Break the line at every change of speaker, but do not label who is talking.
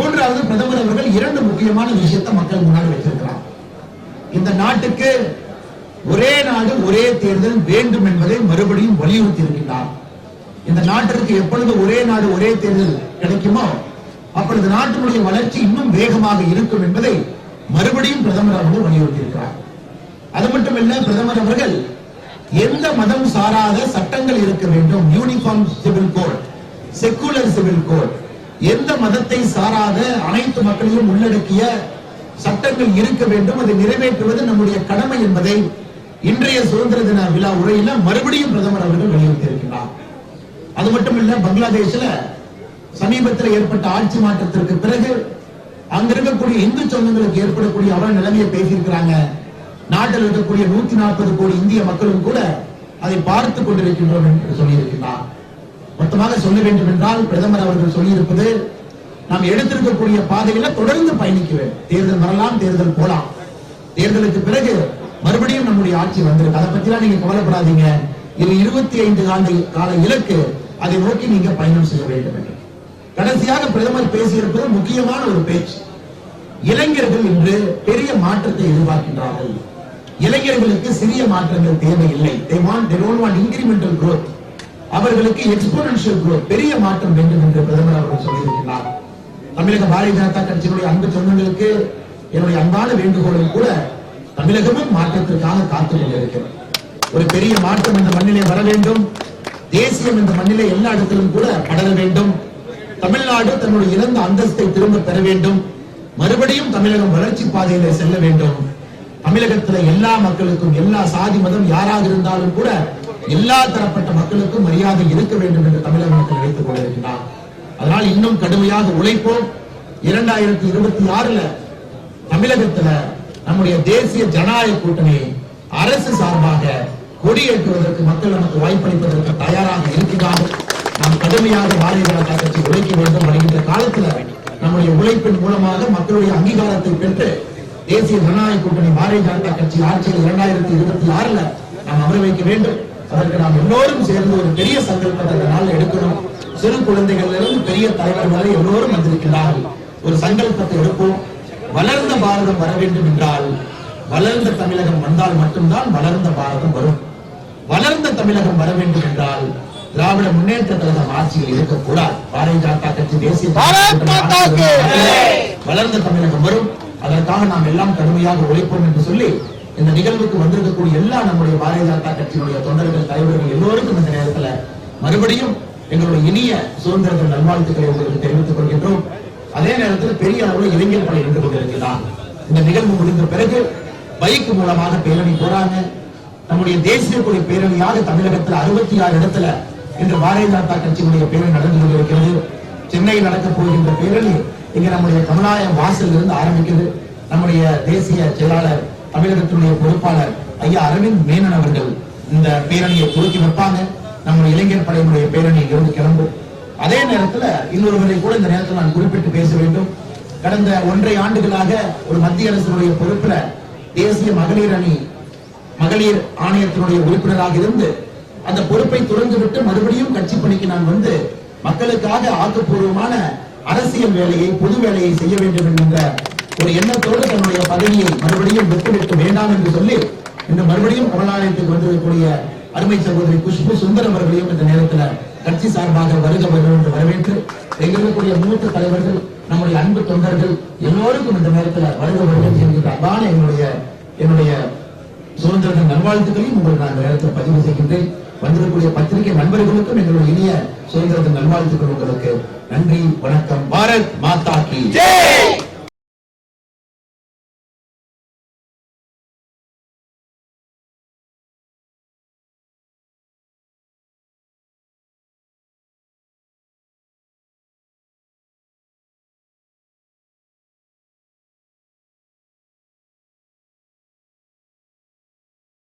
மூன்றாவது பிரதமர் அவர்கள் இரண்டு முக்கியமான விஷயத்தை மக்கள் முன்னாடி வச்சிருக்கிறார் இந்த நாட்டுக்கு ஒரே நாடு ஒரே தேர்தல் வேண்டும் என்பதை மறுபடியும் வலியுறுத்தி இருக்கின்றார் இந்த நாட்டிற்கு எப்பொழுது ஒரே நாடு ஒரே தேர்தல் கிடைக்குமோ அப்பொழுது நாட்டினுடைய வளர்ச்சி இன்னும் வேகமாக இருக்கும் என்பதை மறுபடியும் பிரதமர் அவர்கள் வலியுறுத்தி இருக்கிறார் அது மட்டுமல்ல பிரதமர் அவர்கள் எந்த மதம் சாராத சட்டங்கள் இருக்க வேண்டும். Uniform civil code secular civil code எந்த மதத்தை சாராத அனைத்து மக்களையும் உள்ளடக்கிய சட்டங்கள் இருக்க வேண்டும் அதை நிறைவேற்றுவது நம்முடைய கடமை என்பதை இன்றைய சுதந்திர தின விழா உரையில மறுபடியும் பிரதமர் அவர்கள் வலியுறுத்தி இருக்கிறார் அது மட்டுமில்ல பங்களாதேஷ்ல சமீபத்தில் ஏற்பட்ட ஆட்சி மாற்றத்திற்கு பிறகு அங்க இருக்கக்கூடிய இந்து சொந்தங்களுக்கு ஏற்படக்கூடிய அவல நிலைமையை பேசியிருக்கிறாங்க. நாட்டில் இருக்கக்கூடிய நூத்தி நாற்பது கோடி இந்திய மக்களும் கூட அதை பார்த்துக் கொண்டிருக்கின்றோம் என்று சொல்லியிருக்கிறார். மொத்தமாக சொல்ல வேண்டும் என்றால் பிரதமர் அவர்கள் சொல்லியிருப்பது நாம் எடுத்திருக்கக்கூடிய பாதையில தொடர்ந்து பயணிக்குவேன் தேர்தல் வரலாம் தேர்தல் போலாம். தேர்தலுக்கு பிறகு மறுபடியும் நம்முடைய ஆட்சி வந்திருக்கு. அதை பத்திலாம் நீங்க கவலைப்படாதீங்க. இது இருபத்தி ஐந்து ஆண்டு கால இலக்கு. அதை நோக்கி நீங்க பயணம் செய்ய வேண்டும் என்று. கடைசியாக பிரதமர் பேசியிருப்பது முக்கியமான ஒரு பேச்சு. இளைஞர்கள் இன்று பெரிய மாற்றத்தை எதிர்பார்க்கின்றார்கள். இளைஞர்களுக்கு சிறிய மாற்றங்கள் தேவையில்லை. They growth growth. அவர்களுக்கு எக்ஸ்போனன்ஷியல் குரோத் பெரிய மாற்றம் வேண்டும் என்று பிரதமர் அவர்கள் சொல்லியிருக்கிறார். தமிழக பாரதிய ஜனதா கட்சியினுடைய அன்பு சொந்தங்களுக்கு என்னுடைய அன்பான வேண்டுகோளும் கூட தமிழகமும் மாற்றத்திற்காக காத்துக் கொண்டிருக்கிறது. ஒரு பெரிய மாற்றம் இந்த மண்ணிலே வர வேண்டும். தேசியம் இந்த மண்ணிலே எல்லா இடத்திலும் கூட படர வேண்டும். தமிழ்நாடு தன்னுடைய இழந்த அந்தஸ்தை திரும்ப பெற வேண்டும். மறுபடியும் தமிழகம் வளர்ச்சி பாதையிலே செல்ல வேண்டும். தமிழகத்துல எல்லா மக்களுக்கும் எல்லா சாதி மதம் யாராக இருந்தாலும் கூட எல்லா தரப்பட்ட மக்களுக்கும் மரியாதை இருக்க வேண்டும் என்று தமிழக மக்கள் நினைத்துக் கொண்டிருக்கிறார். அதனால் இன்னும் கடுமையாக உழைப்போம். இரண்டாயிரத்தி இருபத்தி ஆறுல தமிழகத்துல நம்முடைய தேசிய ஜனநாயக கூட்டணி அரசு சார்பாக கொடியேற்றுவதற்கு மக்கள் நமக்கு வாய்ப்பளிப்பதற்கு தயாராக இருக்கிறார்கள். நாம் கடுமையாக பாரதிய ஜனதா கட்சி உழைக்க வேண்டும் வருகின்ற காலத்துல நம்முடைய உழைப்பின் மூலமாக மக்களுடைய அங்கீகாரத்தை பெற்று தேசிய ஜனநாயக கூட்டணி பாரதிய ஜனதா கட்சி ஆட்சியில் இரண்டாயிரத்தி இருபத்தி ஆறுல நாம் அமர வைக்க வேண்டும். அதற்கு நாம் எல்லோரும் சேர்ந்து ஒரு பெரிய சங்கல்பத்தை அந்த நாள்ல எடுக்கணும். சிறு குழந்தைகள் இருந்து பெரிய தலைவர் வரை எல்லோரும் வந்திருக்கிறார்கள். ஒரு சங்கல்பத்தை எடுப்போம். வளர்ந்த பாரதம் வர வேண்டும் என்றால் வளர்ந்த தமிழகம் வந்தால் மட்டும்தான் வளர்ந்த பாரதம் வரும். வளர்ந்த தமிழகம் வர வேண்டும் என்றால் திராவிட முன்னேற்ற கழகம் ஆட்சியில் இருக்கக்கூடாது. பாரதிய ஜனதா கட்சி தேசிய வளர்ந்த தமிழகம் வரும். அதற்காக நாம் எல்லாம் கடுமையாக உழைப்போம் என்று சொல்லி இந்த நிகழ்வுக்கு வந்திருக்கக்கூடிய எல்லா நம்முடைய பாரதிய ஜனதா கட்சியினுடைய தொண்டர்கள் தலைவர்கள் எல்லோருக்கும் இந்த நேரத்துல மறுபடியும் எங்களுடைய இனிய சுதந்திர தின நல்வாழ்த்துக்களை உங்களுக்கு தெரிவித்துக் கொள்கின்றோம். அதே நேரத்தில் பெரிய அளவில் இளைஞர் படை இருந்து கொண்டிருக்கிறார் இந்த நிகழ்வு முடிந்த பிறகு பைக் மூலமாக பேரணி போறாங்க. நம்முடைய தேசிய கொடி பேரணியாக தமிழகத்தில் அறுபத்தி ஆறு இடத்துல இன்று பாரதிய ஜனதா கட்சியினுடைய பேரணி நடந்து கொண்டிருக்கிறது. சென்னையில் நடக்க போகின்ற பேரணி இங்க நம்முடைய கமலாலயம் வாசல் இருந்து ஆரம்பிக்குது. நம்முடைய தேசிய செயலாளர் தமிழகத்தினுடைய பொறுப்பாளர் ஐயா அரவிந்த் மேனன் அவர்கள் இந்த பேரணியை துவக்கி வைப்பாங்க. நம்முடைய இளைஞர் படையினுடைய பேரணி இருந்து கிளம்பும். அதே நேரத்துல இன்னொருவரை கூட இந்த நேரத்தில் நான் குறிப்பிட்டு பேச வேண்டும். கடந்த ஒன்றை ஆண்டுகளாக ஒரு மத்திய அரசினுடைய பொறுப்புல தேசிய மகளிர் அணி மகளிர் ஆணையத்தினுடைய உறுப்பினராக இருந்து அந்த பொறுப்பை துறந்துவிட்டு மறுபடியும் கட்சி பணிக்கு நான் வந்து மக்களுக்காக ஆக்கப்பூர்வமான அரசியல் வேலையை பொது வேலையை செய்ய வேண்டும் என்கின்ற ஒரு எண்ணத்தோடு தன்னுடைய பதவியை மறுபடியும் விட்டுவிட்டு வேண்டாம் என்று சொல்லி இன்று மறுபடியும் கமலாலயத்துக்கு வந்திருக்கக்கூடிய அருமை சகோதரி குஷ்பு சுந்தரம் அவர்களையும் இந்த நேரத்துல கட்சி சார்பாக வருக வருக என்று வரவேற்று எங்க இருக்கக்கூடிய மூத்த தலைவர்கள் நம்முடைய அன்பு தொண்டர்கள் எல்லோருக்கும் இந்த நேரத்துல வருக வருக என்கின்ற அன்பான என்னுடைய என்னுடைய சுதந்திர தின நல்வாழ்த்துக்களையும் உங்களுக்கு நான் நேரத்தில் பதிவு செய்கின்றேன். வந்திருக்கக்கூடிய பத்திரிகை நண்பர்களுக்கும் எங்களுடைய இனிய சுதந்திர தின நல்வாழ்த்துக்கள் உங்களுக்கு நன்றி வணக்கம். பாரத் மாதா கி
ஜெய்!